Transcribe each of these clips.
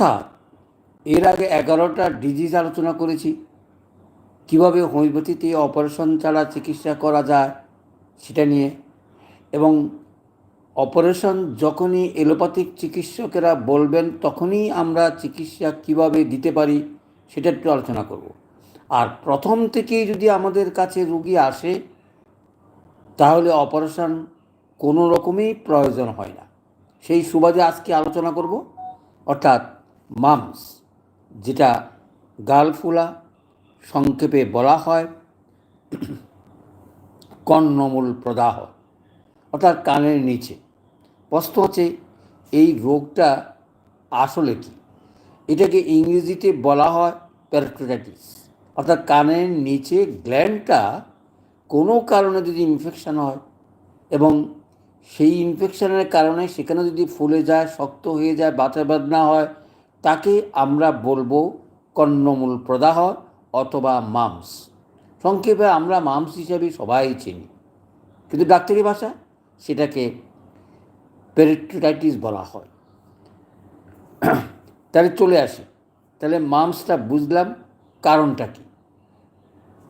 অর্থাৎ এর আগে এগারোটা ডিজিজ আলোচনা করেছি। কীভাবে হোমিওপ্যাথিতে অপারেশন ছাড়া চিকিৎসা করা যায় সেটা নিয়ে। এবং অপারেশন যখনই এলোপ্যাথিক চিকিৎসকেরা বলবেন, তখনই আমরা চিকিৎসা কীভাবে দিতে পারি সেটা একটু আলোচনা করব। আর প্রথম থেকেই যদি আমাদের কাছে রুগী আসে, তাহলে অপারেশন কোনো রকমই প্রয়োজন হয় না। সেই সুবাদে আজকে আলোচনা করব। অর্থাৎ মামস, যেটা গালফুলা সংক্ষেপে বলা হয় কর্ণমূল প্রদাহ, অর্থাৎ কানের নিচে। প্রশ্ন হচ্ছে, এই রোগটা আসলে কি? এটাকে ইংরেজিতে বলা হয় প্যারক্টোটাইটিস অর্থাৎ কানের নিচে গ্ল্যান্ডটা কোনো কারণে যদি ইনফেকশান হয় এবং সেই ইনফেকশানের কারণে সেখানে যদি ফুলে যায়, শক্ত হয়ে যায় বাতা বেদনা হয় তাকে আমরা বলব কর্ণমূল প্রদাহ অথবা মামস। সংক্ষেপে আমরা মামস হিসাবে সবাই চিনি। কিন্তু ডাক্তারি ভাষা সেটাকে পেরিট্রাইটিস বলা হয়। তাহলে চলে আসি। তাহলে মামসটা বুঝলাম কারণটা কি?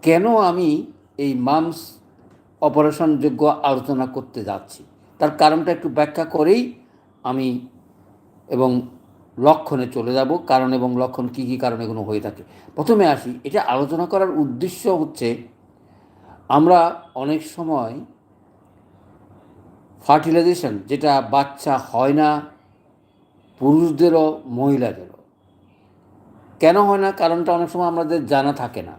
কেন আমি এই মামস অপারেশনযোগ্য আলোচনা করতে যাচ্ছি? তার কারণটা একটু ব্যাখ্যা করেই আমি এবং লক্ষণে চলে যাব, কারণ এবং লক্ষণ কী কী কারণে এগুলো হয়ে থাকে। প্রথমে আসি, এটা আলোচনা করার উদ্দেশ্য হচ্ছে, আমরা অনেক সময় ফার্টিলাইজেশন, যেটা বাচ্চা হয় না, পুরুষদেরও, মহিলাদেরও। কেন হয় না? কারণটা অনেক সময় আমাদের জানা থাকে না।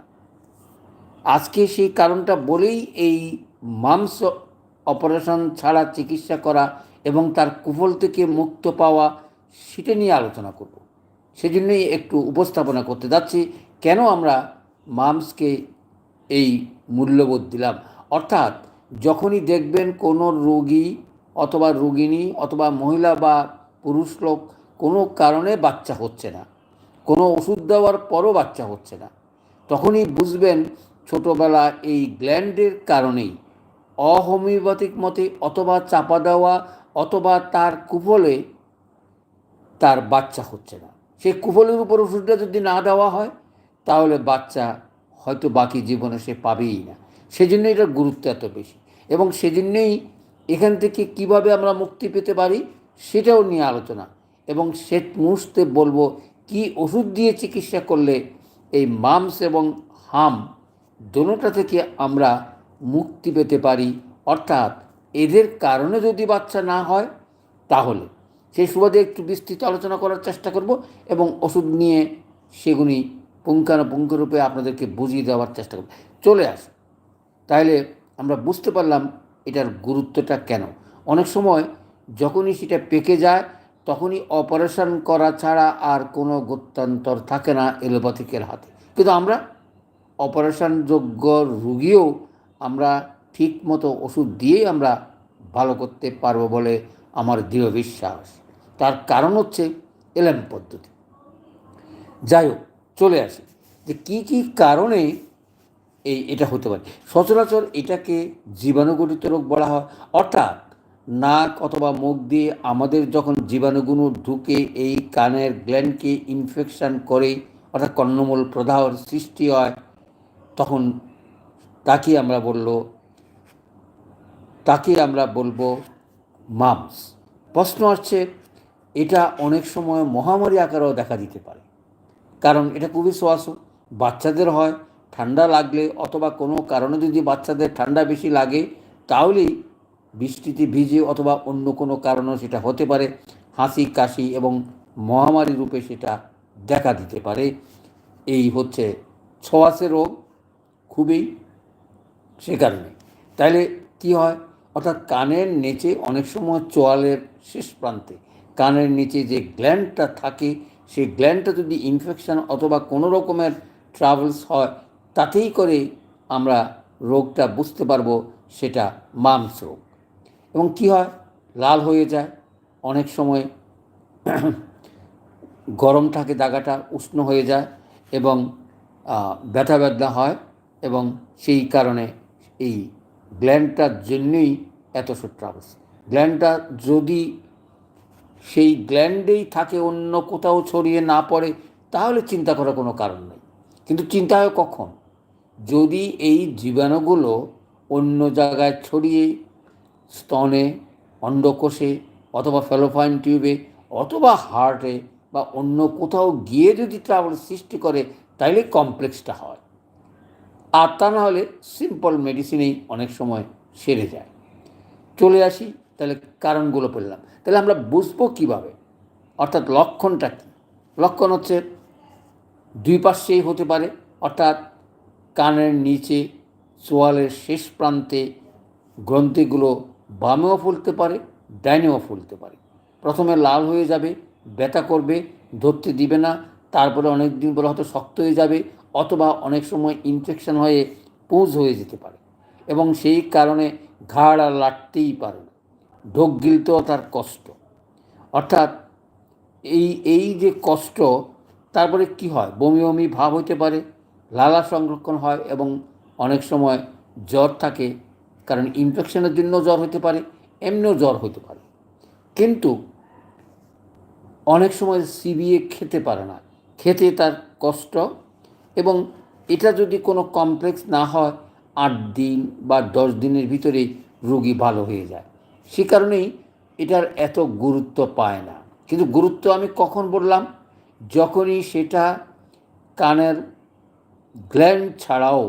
আজকে সেই কারণটা বলেই এই মাংস অপারেশন ছাড়া চিকিৎসা করা এবং তার কুফল থেকে মুক্ত পাওয়া সেটা নিয়ে আলোচনা করব। সেজন্যই একটু উপস্থাপনা করতে যাচ্ছি, কেন আমরা মামসকে এই মূল্যবোধ দিলাম? অর্থাৎ যখনই দেখবেন কোনো রোগী অথবা রোগিনী অথবা মহিলা বা পুরুষ লোক কোনো কারণে বাচ্চা হচ্ছে না, কোনো ওষুধ দেওয়ার পরও বাচ্চা হচ্ছে না, তখনই বুঝবেন ছোটোবেলা এই গ্ল্যান্ডের কারণেই অহোমিওপ্যাথিক মতে অথবা চাপা দেওয়া অথবা তার কুফলে তার বাচ্চা হচ্ছে না। সেই কুফলের উপর ওষুধটা যদি না দেওয়া হয়, তাহলে বাচ্চা হয়তো বাকি জীবনে সে পাবেই না। সেজন্য এটার গুরুত্ব এত বেশি। এবং সেজন্যই এখান থেকে কীভাবে আমরা মুক্তি পেতে পারি, সেটাও নিয়ে আলোচনা। এবং সে মুহূর্তে বলব, কি ওষুধ দিয়ে চিকিৎসা করলে এই মামস এবং হাম দোনোটা থেকে আমরা মুক্তি পেতে পারি? অর্থাৎ এদের কারণে যদি বাচ্চা না হয়, তাহলে সেই সুবাদে একটু বিস্তৃত আলোচনা করার চেষ্টা করব এবং ওষুধ নিয়ে সেগুলি পুঙ্খানুপুঙ্খরূপে আপনাদেরকে বুঝিয়ে দেওয়ার চেষ্টা করব। চলে আস। তাহলে আমরা বুঝতে পারলাম এটার গুরুত্বটা কেন। অনেক সময় যখনই সেটা পেকে যায়, তখনই অপারেশন করা ছাড়া আর কোনো গত্যান্তর থাকে না এলোপ্যাথিকের হাতে। কিন্তু আমরা অপারেশনযোগ্য রুগীও আমরা ঠিক মতো ওষুধ দিয়েই আমরা ভালো করতে পারব বলে আমার দৃঢ় বিশ্বাস। তার কারণ হচ্ছে এলএম পদ্ধতি। যাই হোক, চলে আসে। যে কী কী কারণে এই এটা হতে পারে? সচরাচর এটাকে জীবাণুগঠিত রোগ বলা হয়। অর্থাৎ নাক অথবা মুখ দিয়ে আমাদের যখন জীবাণুগুলো ঢুকে, এই কানের গ্ল্যান্ডকে ইনফেকশান করে, অর্থাৎ কর্ণমূল প্রদাহর সৃষ্টি হয়, তখন তাকে আমরা বলল তাকে আমরা বলব মামস। প্রশ্ন আসছে এটা অনেক সময় মহামারী আকারেও দেখা দিতে পারে। কারণ এটা খুবই সোয়াশ বাচ্চাদের হয়, ঠান্ডা লাগলে অথবা কোনো কারণে যদি বাচ্চাদের ঠান্ডা বেশি লাগে, তাহলেই বৃষ্টিতে ভিজে অথবা অন্য কোনো কারণেও সেটা হতে পারে। হাসি, কাশি এবং মহামারী রূপে সেটা দেখা দিতে পারে। এই হচ্ছে ছোঁয়াশে রোগ খুবই সে কারণে। তাইলে কি হয়? অর্থাৎ কানের নিচে অনেক সময় চোয়ালের শেষ প্রান্তে কানের নিচে যে গ্ল্যান্ডটা থাকে, সেই গ্ল্যান্ডটা যদি ইনফেকশন অথবা কোনো রকমের ট্রাভেলস হয়, তাতেই করে আমরা রোগটা বুঝতে পারব, সেটা মামস রোগ। এবং কি হয়? লাল হয়ে যায়। অনেক সময় গরম থাকে, দাগাটা উষ্ণ হয়ে যায় এবং ব্যথা বেদনা হয় এবং সেই কারণে এই গ্ল্যান্ডটার জন্যই এত ট্রাভেলস গ্ল্যান্ডটা যদি সেই গ্ল্যান্ডেই থাকে অন্য কোথাও ছড়িয়ে না পড়ে, তাহলে চিন্তা করার কোনো কারণ নেই। কিন্তু চিন্তা হয় কখন? যদি এই জীবাণুগুলো অন্য জায়গায় ছড়িয়ে স্তনে, অন্ডকোষে, অথবা ফেলোফাইন টিউবে, অথবা হার্টে বা অন্য কোথাও গিয়ে যদি ট্রাবল সৃষ্টি করে, তাইলে কমপ্লেক্সটা হয়। আর তা না হলে সিম্পল মেডিসিনেই অনেক সময় সেরে যায়। চলে আসি, তাহলে কারণগুলো পেলাম তাহলে আমরা বুঝব কীভাবে? অর্থাৎ লক্ষণটা কী? লক্ষণ হচ্ছে দুই পাশেই হতে পারে, অর্থাৎ কানের নিচে, চোয়ালের শেষ প্রান্তে গ্রন্থিগুলো বামেও ফুলতে পারে, ডাইনেও ফুলতে পারে। প্রথমে লাল হয়ে যাবে, ব্যথা করবে, ধরতে দিবে না, তারপরে অনেক দিন পরে হয়তো শক্ত হয়ে যাবে, অথবা অনেক সময় ইনফেকশন হয়ে পুঁজ হয়ে যেতে পারে। এবং সেই কারণে ঘাড় আর লাটতেই পারে না। ঢোক গিলতেও তার কষ্ট। অর্থাৎ এই এই যে কষ্ট, তারপরে কি হয়? বমি বমি ভাব হতে পারে, লালা সংরক্ষণ হয় এবং অনেক সময় জ্বর থাকে, কারণ ইনফেকশনের জন্য জ্বর হতে পারে, এমনিও জ্বর হতে পারে। কিন্তু অনেক সময় সিবিএ খেতে পারে না। খেতে তার কষ্ট এবং এটা যদি কোনো কমপ্লেক্স না হয়, আট দিন বা দশ দিনের ভিতরেই রোগী ভালো হয়ে যায়। সে কারণেই এটার এত গুরুত্ব পায় না। কিন্তু গুরুত্ব আমি কখন বললাম? যখনই সেটা কানের গ্ল্যান্ড ছাড়াও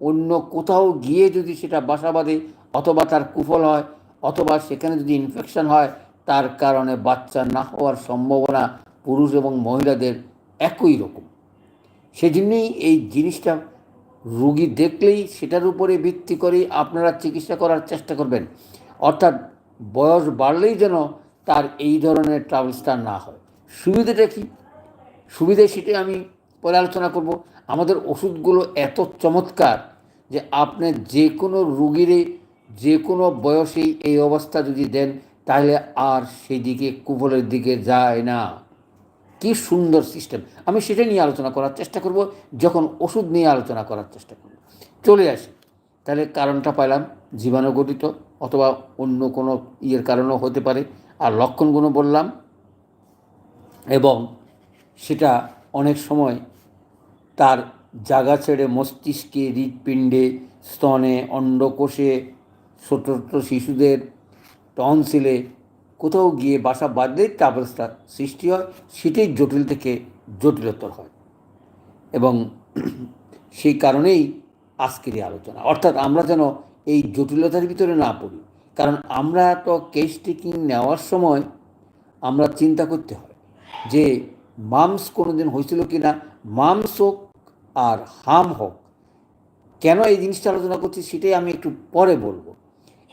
অন্য কোথাও গিয়ে যদি সেটা বাসা বাঁধে অথবা তার কুফল হয় অথবা সেখানে যদি ইনফেকশন হয়, তার কারণে বাচ্চা না হওয়ার সম্ভাবনা পুরুষ এবং মহিলাদের একই রকম। সেজন্যই এই জিনিসটা রুগী দেখলেই সেটার উপরে ভিত্তি করেই আপনারা চিকিৎসা করার চেষ্টা করবেন। অর্থাৎ বয়স বাড়লেই যেন তার এই ধরনের ট্রাভেলসটা না হয়। সুবিধাটা কি? সুবিধা সেটাই আমি পরে আলোচনা করব। আমাদের ওষুধগুলো এত চমৎকার যে আপনি যে কোনো রুগীরে যে কোনো বয়সেই এই অবস্থা যদি দেন, তাহলে আর সেদিকে কুফলের দিকে যায় না। কি সুন্দর সিস্টেম আমি সেটা নিয়ে আলোচনা করার চেষ্টা করব, যখন ওষুধ নিয়ে আলোচনা করার চেষ্টা করব। চলে আসি। তাহলে কারণটা পাইলাম জীবাণুগঠিত। অথবা অন্য কোনো ইয়ের কারণেও হতে পারে। আর লক্ষণগুলো বললাম। এবং সেটা অনেক সময় তার জায়গা ছেড়ে মস্তিষ্কে হৃৎপিণ্ডে, স্তনে, অন্ডকোষে ছোট ছোট শিশুদের টনসিলে কোথাও গিয়ে বাসা বাঁধলেই ট্রাভেলসটা সৃষ্টি হয়, সেটাই জটিল থেকে জটিলতর হয়। এবং সেই কারণেই আজকের এই আলোচনা। অর্থাৎ আমরা যেন এই জটিলতার ভিতরে না পড়ি। কারণ আমরা তো কেস টেকিং নেওয়ার সময় আমরা চিন্তা করতে হয় যে, মামস কোনো দিন হয়েছিল কি না মামস হোক আর হাম হোক, কেন এই জিনিসটা আলোচনা করছি সেটাই আমি একটু পরে বলব।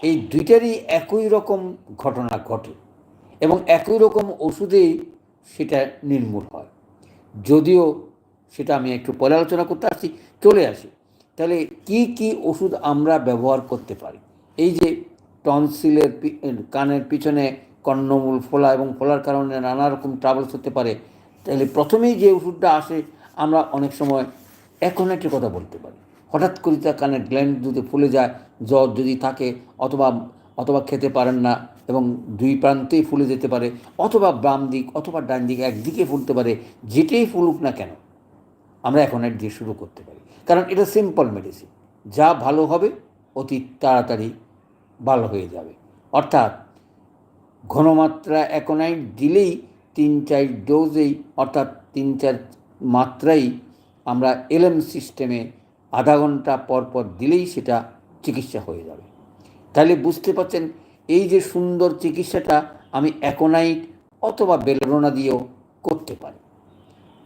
এই দুইটারই একই রকম ঘটনা ঘটে এবং একই রকম ওষুধেই সেটা নির্মূল হয়। যদিও সেটা আমি একটু পরে আলোচনা করতে আসছি, চলে আসি। তাহলে কি কি ওষুধ আমরা ব্যবহার করতে পারি? এই যে টনসিলের কানের পিছনে কর্ণমূল ফোলা এবং ফোলার কারণে নানা রকম ট্রাভেলস হতে পারে। তাহলে প্রথমেই যে ওষুধটা আসে, আমরা অনেক সময় এখন একটা কথা বলতে পারি। হঠাৎ করে তার কানের গ্ল্যান্ড যদি ফুলে যায়, জ্বর যদি থাকে, অথবা অথবা খেতে পারেন না এবং দুই প্রান্তেই ফুলে যেতে পারে, অথবা বাম দিক অথবা ডান দিক একদিকে ফুলতে পারে, যেটাই ফুলুক না কেন আমরা এখন এক দিয়ে শুরু করতে পারি। কারণ এটা সিম্পল মেডিসিন যা ভালো হবে, অতি তাড়াতাড়ি ভালো হয়ে যাবে। অর্থাৎ ঘনমাত্রা অ্যাকোনাইট দিলেই তিন চার ডোজেই, অর্থাৎ তিন চার মাত্রাই আমরা এলএম সিস্টেমে আধা ঘণ্টা পর পর দিলেই সেটা চিকিৎসা হয়ে যাবে। তাহলে বুঝতে পারছেন, এই যে সুন্দর চিকিৎসাটা আমি অ্যাকোনাইট অথবা বেলোনা দিয়েও করতে পারি।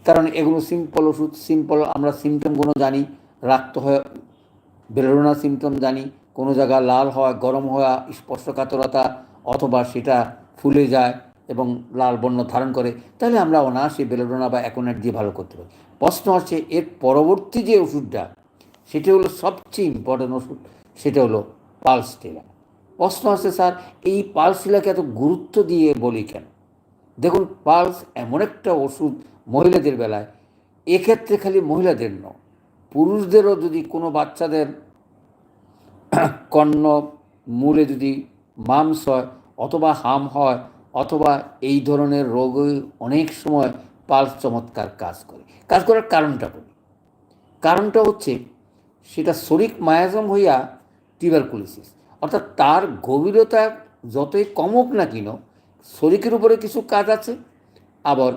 কারণ এগুলো সিম্পল ওষুধ সিম্পল আমরা সিমটমগুলো জানি, রাক্ত হয়ে বেলোনা সিমটম জানি, কোনো জায়গা লাল হওয়া, গরম হওয়া, স্পর্শকাতরতা অথবা সেটা ফুলে যায় এবং লাল বর্ণ ধারণ করে, তাহলে আমরা অনায়াসে বেলোডোনা বা অ্যাকোনেট দিয়ে ভালো করতে পারি। প্রশ্ন হচ্ছে এর পরবর্তী যে ওষুধটা, সেটা হলো সবচেয়ে ইম্পর্টেন্ট ওষুধ, সেটা হলো পালস টিলা প্রশ্ন হচ্ছে স্যার, এই পালস টিলাকে এত গুরুত্ব দিয়ে বলি কেন? দেখুন পালস এমন একটা ওষুধ মহিলাদের বেলায়, এক্ষেত্রে খালি মহিলাদের ন পুরুষদেরও যদি কোনো বাচ্চাদের কর্ণ, মূলে যদি মামস হয়, অথবা হাম হয়, অথবা এই ধরনের রোগে অনেক সময় পালস চমৎকার কাজ করে। কাজ করার কারণটা বলি। কারণটা হচ্ছে, সেটা শরিক মায়াজম হইয়া টিউবারকুলোসিস অর্থাৎ তার গভীরতা যতই কমুক না কেন, শরিকের উপরে কিছু কাজ আছে, আবার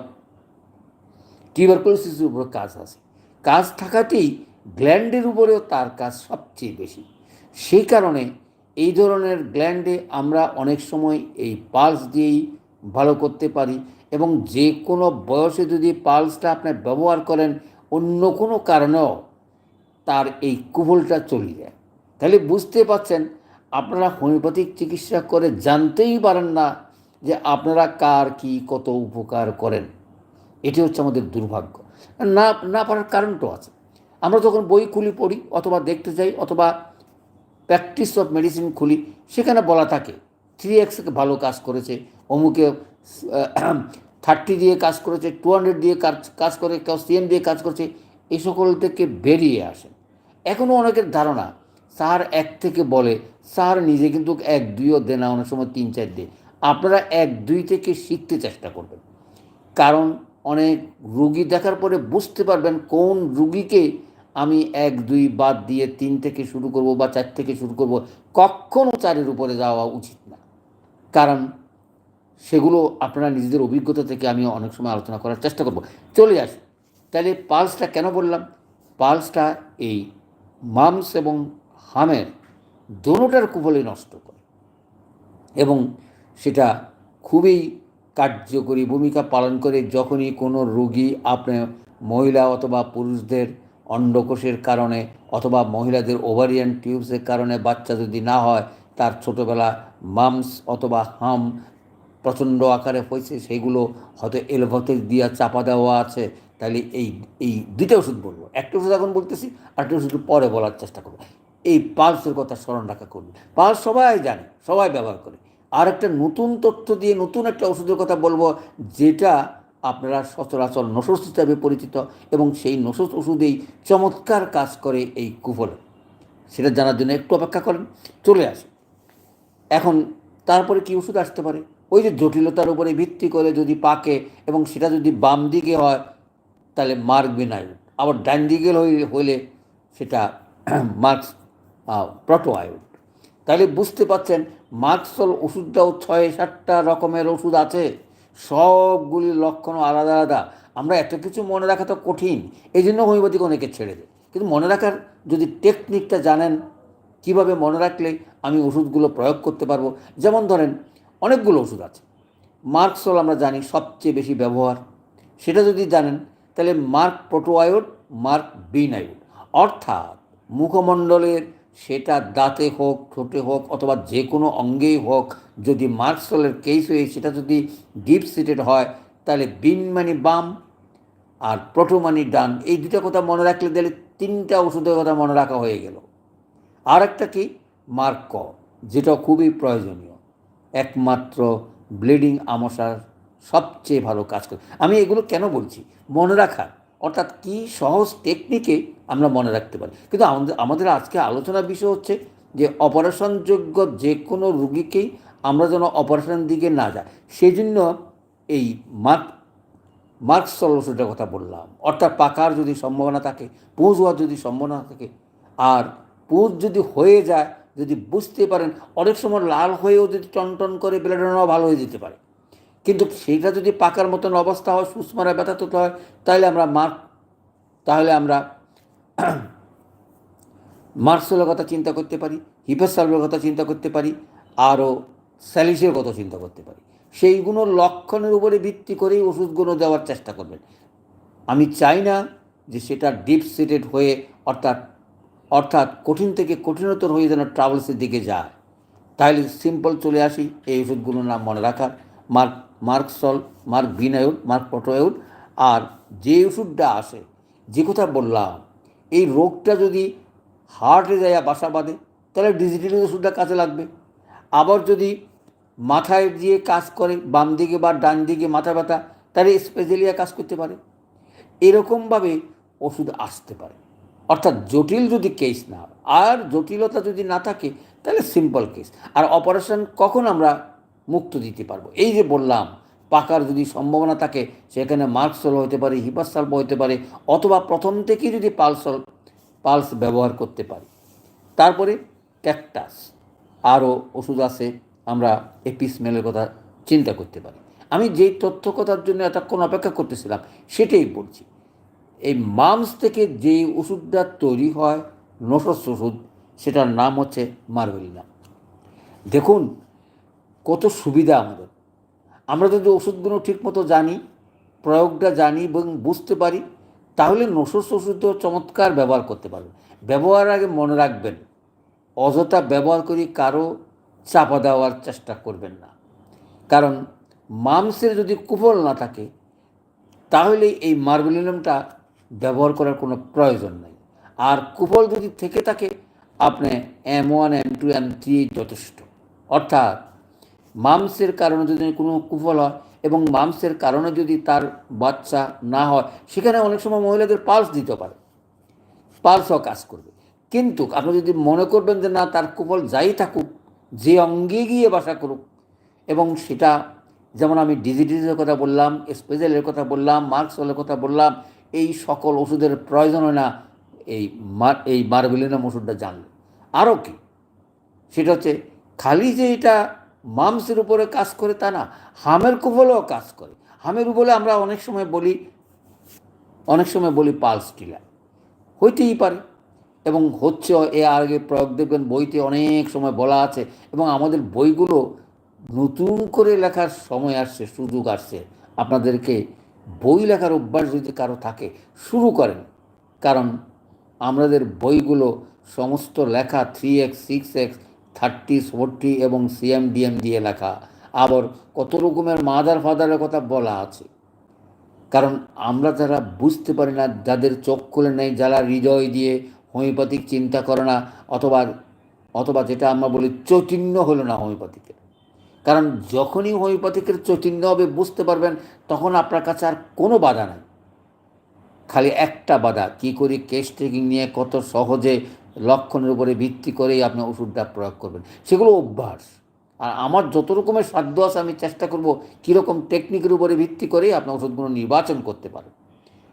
টিউবারকুলোসিসের উপরে কাজ আছে। কাজ থাকাতেই গ্ল্যান্ডের উপরেও তার কাজ সবচেয়ে বেশি। সেই কারণে এই ধরনের গ্ল্যান্ডে আমরা অনেক সময় এই পালস দিয়েই ভালো করতে পারি এবং যে কোনো বয়সে যদি পালসটা আপনি ব্যবহার করেন, অন্য কোনো কারণেও তার এই কুফলটা চলে যায়। তাহলে বুঝতে পাচ্ছেন আপনারা হোমিওপ্যাথিক চিকিৎসা করে জানতেই পারেন না যে আপনারা কার কি কত উপকার করেন। এটি হচ্ছে আমাদের দুর্ভাগ্য। না না পারার কারণটাও আছে। আমরা যখন বই খুলি, পড়ি, অথবা দেখতে যাই, অথবা প্র্যাকটিস অফ মেডিসিন খুলি, সেখানে বলা থাকে থ্রি এক্স ভালো কাজ করেছে, অমুকে থার্টি দিয়ে কাজ করেছে টু হান্ড্রেড দিয়ে কাজ কাজ করে, কেউ সিএম দিয়ে কাজ করছে এই সকল থেকে বেরিয়ে আসে। এখনও অনেকের ধারণা, স্যার এক থেকে বলে, স্যার নিজে কিন্তু এক দুইও দেয় না, অনেক সময় তিন, চার দিয়ে। আপনারা এক, দুই থেকে শিখতে চেষ্টা করবেন। কারণ অনেক রুগী দেখার পরে বুঝতে পারবেন কোন রুগীকে আমি এক, দুই বাদ দিয়ে তিন থেকে শুরু করব বা চার থেকে শুরু করব। কখনো চারের উপরে যাওয়া উচিত না। কারণ সেগুলো আপনারা নিজেদের অভিজ্ঞতা থেকে আমি অনেক সময় আলোচনা করার চেষ্টা করব। চলে আসি। তাহলে পালসটা কেন বললাম? পালসটা এই মামস এবং হামের দোনোটার কুফলে নষ্ট করে। এবং সেটা খুবই কার্যকরী ভূমিকা পালন করে যখনই কোনো রোগী আপনি, মহিলা অথবা পুরুষদের অন্ডকোষের কারণে অথবা মহিলাদের ওভারিয়ান টিউবসের কারণে বাচ্চা যদি না হয়, তার ছোটোবেলা মামস অথবা হাম প্রচণ্ড আকারে হয়েছে সেইগুলো হয়তো এলোপ্যাথিক দিয়া চাপা দেওয়া আছে। তাহলে এই এই দুইটা ওষুধ বলব। একটা ওষুধ এখন বলতেছি আরেকটা ওষুধ পরে বলার চেষ্টা করব। এই পালসের কথা স্মরণ রাখা করবে পালস সবাই জানে, সবাই ব্যবহার করে। আর একটা নতুন তথ্য দিয়ে নতুন একটা ওষুধের কথা বলব, যেটা আপনারা সচরাচর নসস হিসাবে পরিচিত এবং সেই নসস ওষুধেই চমৎকার কাজ করে এই কুফলে। সেটা জানার জন্য একটু অপেক্ষা করেন, চলে আসে। এখন তারপরে কি ওষুধ আসতে পারে? ওই যে জটিলতার উপরে ভিত্তি করে যদি পাকে এবং সেটা যদি বাম দিকে হয়, তাহলে মার্ক বিনাইল আবার ডান দিকে হইলে সেটা মার্কস প্রোটো আয়োড তাহলে বুঝতে পাচ্ছেন মার্কসল ওষুধটাও ছয় সাতটা রকমের ওষুধ আছে। সবগুলির লক্ষণ আলাদা আলাদা। আমরা এত কিছু মনে রাখা তো কঠিন। এই জন্য হোমিওপ্যাথিক অনেকে ছেড়ে দেয়। কিন্তু মনে রাখার যদি টেকনিকটা জানেন, কীভাবে মনে রাখলে আমি ওষুধগুলো প্রয়োগ করতে পারব? যেমন ধরেন, অনেকগুলো ওষুধ আছে। মার্কসল আমরা জানি সবচেয়ে বেশি ব্যবহার। সেটা যদি জানেন, তাহলে মার্ক প্রোটোআয়োড, মার্ক বিনায়োড। অর্থাৎ মুখমণ্ডলের সেটা দাঁতে হোক, ঠোঁটে হোক, অথবা যে কোনো অঙ্গেই হোক, যদি মার্কসলের কেস হয়ে সেটা যদি ডিপ সিটেড হয়, তাহলে বিন মানে বাম আর প্রোটো মানে ডান। এই দুটা কথা মনে রাখলে দিলে তিনটা ওষুধের কথা মনে রাখা হয়ে গেল। আর একটা কি? মার্ক ক যেটা খুবই প্রয়োজনীয়। একমাত্র ব্লিডিং আমশার সবচেয়ে ভালো কাজ করে। আমি এগুলো কেন বলছি? মনে রাখা অর্থাৎ কি সহজ টেকনিকে আমরা মনে রাখতে পারি। কিন্তু আমাদের আমাদের আজকে আলোচনার বিষয় হচ্ছে যে অপারেশনযোগ্য যে কোনো রুগীকেই আমরা যেন অপারেশন দিকে না যাই। সেই জন্য এই মার্ক মার্ক সলিউশনটার কথা বললাম। অর্থাৎ পাকার যদি সম্ভাবনা থাকে, পুঁজ হওয়ার যদি সম্ভাবনা থাকে, আর পুঁজ যদি হয়ে যায়, যদি বুঝতে পারেন, অনেক সময় লাল হয়েও যদি টনটন করে বেলাডোনাও ভালো হয়ে যেতে পারে। কিন্তু সেটা যদি পাকার মতন অবস্থা হয় সুস্মারা ব্যথা তো হয় তাহলে আমরা মার্ক তাহলে আমরা মার্সেলের কথা চিন্তা করতে পারি হিপোসালভের কথা চিন্তা করতে পারি, আরও স্যালিসের কথা চিন্তা করতে পারি। সেইগুলোর লক্ষণের উপরে ভিত্তি করেই ওষুধগুলো দেওয়ার চেষ্টা করবেন। আমি চাই না যে সেটা ডিপ সিটেড হয়ে, অর্থাৎ অর্থাৎ কঠিন থেকে কঠিনতর হয়ে যেন ট্রাভেলসের দিকে যায়। তাহলে সিম্পল চলে আসি, এই ওষুধগুলোর নাম মনে রাখার। মার্ক মার্কসল মার্ক ভিনায়ুড মার্ক পটোয়ুড আর যে ওষুধটা আসে যে কথা বললাম, এই রোগটা যদি হার্টে যায়, বাসা বাঁধে, তাহলে ডিজিটাল ওষুধটা কাজে লাগবে। আবার যদি মাথায় দিয়ে কাজ করে, বাম দিকে বা ডান দিকে মাথা ব্যথা, তাহলে স্পেশালিয়া কাজ করতে পারে। এরকমভাবে ওষুধ আসতে পারে। অর্থাৎ জটিল যদি কেস না আর জটিলতা যদি না থাকে, তাহলে সিম্পল কেস আর অপারেশন কখন আমরা মুক্ত দিতে পারব। এই যে বললাম, পাকার যদি সম্ভাবনা থাকে, সেখানে মার্ক মার্কসল হতে পারে হিপার হিপাসাল্প হতে পারে, অথবা প্রথম থেকেই যদি পালসল পালস ব্যবহার করতে পারি। তারপরে ক্যাকটাস, আরও ওষুধ আছে, আমরা এপিসমেলের কথা চিন্তা করতে পারি। আমি যেই তথ্য কথার জন্য এতক্ষণ অপেক্ষা করতেছিলাম, সেটাই বলছি। এই মাংস থেকে যে ওষুধটা তৈরি হয়, নসস ওষুধ, সেটার নাম হচ্ছে মার্বেলিনা দেখুন কত সুবিধা আমাদের। আমরা যদি ওষুধগুলো ঠিকমতো জানি, প্রয়োগটা জানি এবং বুঝতে পারি, তাহলে নসস ওষুধও চমৎকার ব্যবহার করতে পারবেন ব্যবহার আগে মনে রাখবেন, অযথা ব্যবহার করি কারও চাপা দেওয়ার চেষ্টা করবেন না। কারণ মাংসের যদি কুফল না থাকে, তাহলে এই মার্বেলিনামটা ব্যবহার করার কোনো প্রয়োজন নেই। আর কুফল যদি থেকে থাকে, আপনি M one M two M three যথেষ্ট। অর্থাৎ মাংসের কারণে যদি কোনো কুফল হয় এবং মাংসের কারণে যদি তার বাচ্চা না হয়, সেখানে অনেক সময় মহিলাদের পালস দিতে পারে। পালসও কাজ করবে। কিন্তু আপনি যদি মনে করবেন যে না, তার কুফল যাই থাকুক, যে অঙ্গে গিয়ে বাসা করুক, এবং সেটা যেমন আমি ডিজিটিসের কথা বললাম স্পেশালের কথা বললাম মার্কসলের কথা বললাম, এই সকল ওষুধের প্রয়োজন হয় না, এই এই মার্বেলিনাম ওষুধটা জানলে। আরও কি? সেটা হচ্ছে খালি যে এটা মাংসের উপরে কাজ করে তা না, হামের কুফলেও কাজ করে। হামের উপরে আমরা অনেক সময় বলি, অনেক সময় বলি পালস টিলার হইতেই পারে। এবং হচ্ছে এ আগে প্রয়োগ দেখবেন, বইতে অনেক সময় বলা আছে। এবং আমাদের বইগুলো নতুন করে লেখার সময় আসছে, সুযোগ আসছে। আপনাদেরকে বই লেখার অভ্যাস যদি কারও থাকে, শুরু করেন। কারণ আমাদের বইগুলো সমস্ত লেখা three X six X thirty, forty এবং সিএমডিএম দিয়ে লেখা আবার কত রকমের মাদার ফাদারের কথা বলা আছে। কারণ আমরা যারা বুঝতে পারি না, যাদের চোখ খুলে নেই, যারা হৃদয় দিয়ে হোমিওপ্যাথিক চিন্তা করে না, অথবা অথবা যেটা আমরা বলি চৈতন্য হলো না হোমিওপ্যাথিকের। কারণ যখনই হোমিওপ্যাথিকের চৈতন্য হবে, বুঝতে পারবেন, তখন আপনার কাছে আর কোনো বাধা নাই। খালি একটা বাধা, কি করি কেস টেকিং নিয়ে কত সহজে লক্ষণের উপরে ভিত্তি করেই আপনি ওষুধটা প্রয়োগ করবেন। সেগুলো অভ্যাস। আর আমার যত রকমের সাধ্য আছে, আমি চেষ্টা করব কীরকম টেকনিকের উপরে ভিত্তি করেই আপনি ওষুধগুলো নির্বাচন করতে পারেন।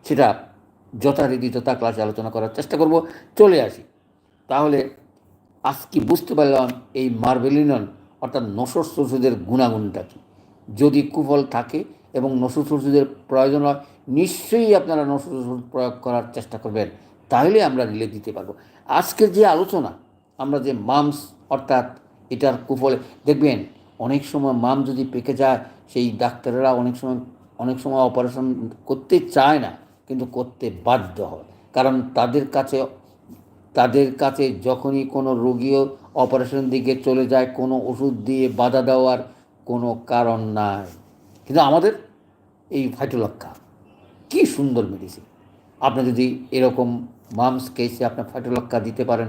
সেটা যথারীতি যথা ক্লাসে আলোচনা করার চেষ্টা করব। চলে আসি। তাহলে আজকে বুঝতে পারলাম এই মার্বেলিনন অর্থাৎ নসর ওষুধের গুণাগুণটা কী? যদি কুফল থাকে এবং নসর ওষুধের প্রয়োজন হয়, নিশ্চয়ই আপনারা নসর ওষুধ প্রয়োগ করার চেষ্টা করবেন। তাহলে আমরা রিলে দিতে পারব। আজকের যে আলোচনা, আমরা যে মামস, অর্থাৎ এটার কুফলে, দেখবেন অনেক সময় মাম যদি পেকে যায়, সেই ডাক্তারেরা অনেক সময় অনেক সময় অপারেশন করতে চায় না, কিন্তু করতে বাধ্য হয়। কারণ তাদের কাছে তাদের কাছে যখনই কোনো রোগীও অপারেশন দিকে চলে যায়, কোনো ওষুধ দিয়ে বাধা দেওয়ার কোনো কারণ নাই। কিন্তু আমাদের এই ফাইটোলক্ষা কী সুন্দর মেডিসিন আপনি যদি এরকম মামস কেসে আপনার ফাইটোলক্ষা দিতে পারেন,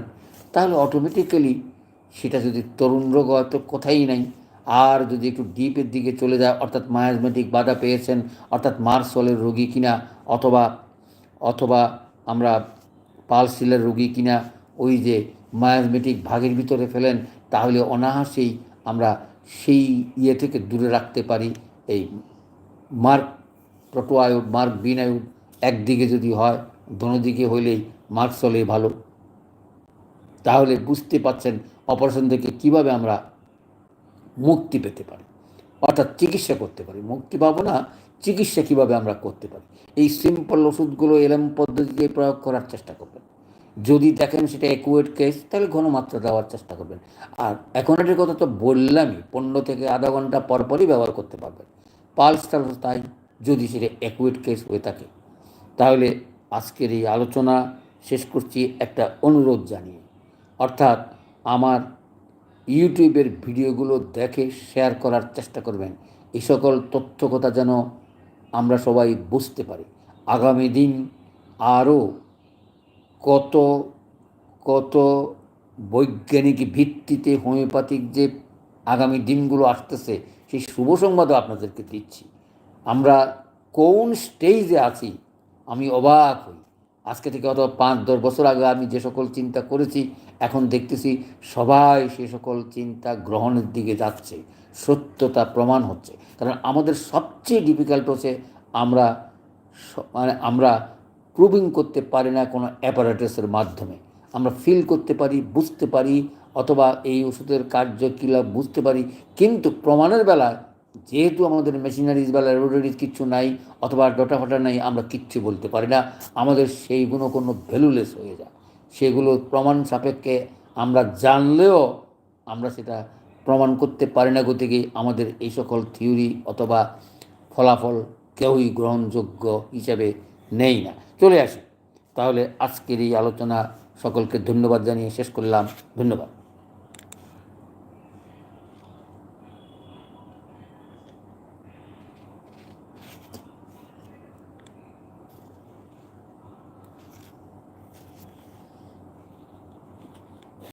তাহলে অটোমেটিক্যালি সেটা যদি তরুণ রোগ হয় তো কোথায় নাই। আর যদি একটু ডিপের দিকে চলে যায়, অর্থাৎ মায়াজমেটিক বাধা পেয়েছেন, অর্থাৎ মার্সলের রোগী কিনা, অথবা অথবা আমরা পালসিলের রোগী কিনা, ওই যে মায়াজমেটিক ভাগের ভিতরে ফেলেন, তাহলে অনাহাসেই আমরা সেই ইয়ে থেকে দূরে রাখতে পারি। এই মার্ক প্রোটোআয়ুড মার্ক বিনায়ুড একদিকে যদি হয় দিকে হইলেই মার্কস হলেই ভালো। তাহলে বুঝতে পাচ্ছেন অপারেশন থেকে কীভাবে আমরা মুক্তি পেতে পারি। অর্থাৎ চিকিৎসা করতে পারি। মুক্তি পাবো না, চিকিৎসা কীভাবে আমরা করতে পারি? এই সিম্পল ওষুধগুলো এলএম পদ্ধতিতে প্রয়োগ করার চেষ্টা করবেন। যদি দেখেন সেটা একুয়েট কেস তাহলে ঘনমাত্রা দেওয়ার চেষ্টা করবেন। আর এখনের কথা তো বললামই, পনেরো থেকে আধা ঘণ্টা পরপরই ব্যবহার করতে পারবেন। পালসটা তাই যদি সেটা একুয়েট কেস হয়ে থাকে, তাহলে আজকের এই আলোচনা শেষ করছি একটা অনুরোধ জানিয়ে। অর্থাৎ আমার ইউটিউবের ভিডিওগুলো দেখে শেয়ার করার চেষ্টা করবেন। এই সকল তথ্য কথা যেন আমরা সবাই বুঝতে পারি। আগামী দিন আরও কত কত বৈজ্ঞানিক ভিত্তিতে হোমিওপ্যাথিক যে আগামী দিনগুলো আসতেছে, সেই শুভ সংবাদও আপনাদেরকে দিচ্ছি। আমরা কোন স্টেজে আছি আমি অবাক হই। আজকে থেকে অথবা পাঁচ দশ বছর আগে আমি যে সকল চিন্তা করেছি, এখন দেখতেছি সবাই সে সকল চিন্তা গ্রহণের দিকে যাচ্ছে। সত্যতা প্রমাণ হচ্ছে। কারণ আমাদের সবচেয়ে ডিফিকাল্ট হচ্ছে আমরা মানে আমরা প্রুভিং করতে পারি না কোনো অ্যাপারেটাসের মাধ্যমে। আমরা ফিল করতে পারি, বুঝতে পারি, অথবা এই ওষুধের কার্যকলাপ বুঝতে পারি, কিন্তু প্রমাণের বেলায় যেহেতু আমাদের মেশিনারিজ বা ল্যাবরেটরিজ কিচ্ছু নাই, অথবা ডটা ফটা নাই, আমরা কিচ্ছু বলতে পারি না, আমাদের সেইগুলো কোনো ভ্যালুলেস হয়ে যায়। সেগুলো প্রমাণ সাপেক্ষে আমরা জানলেও আমরা সেটা প্রমাণ করতে পারি না গতিকে আমাদের এই সকল থিওরি অথবা ফলাফল কেউই গ্রহণযোগ্য হিসাবে নেই না। চলে আসি। তাহলে আজকের এই আলোচনা সকলকে ধন্যবাদ জানিয়ে শেষ করলাম। ধন্যবাদ।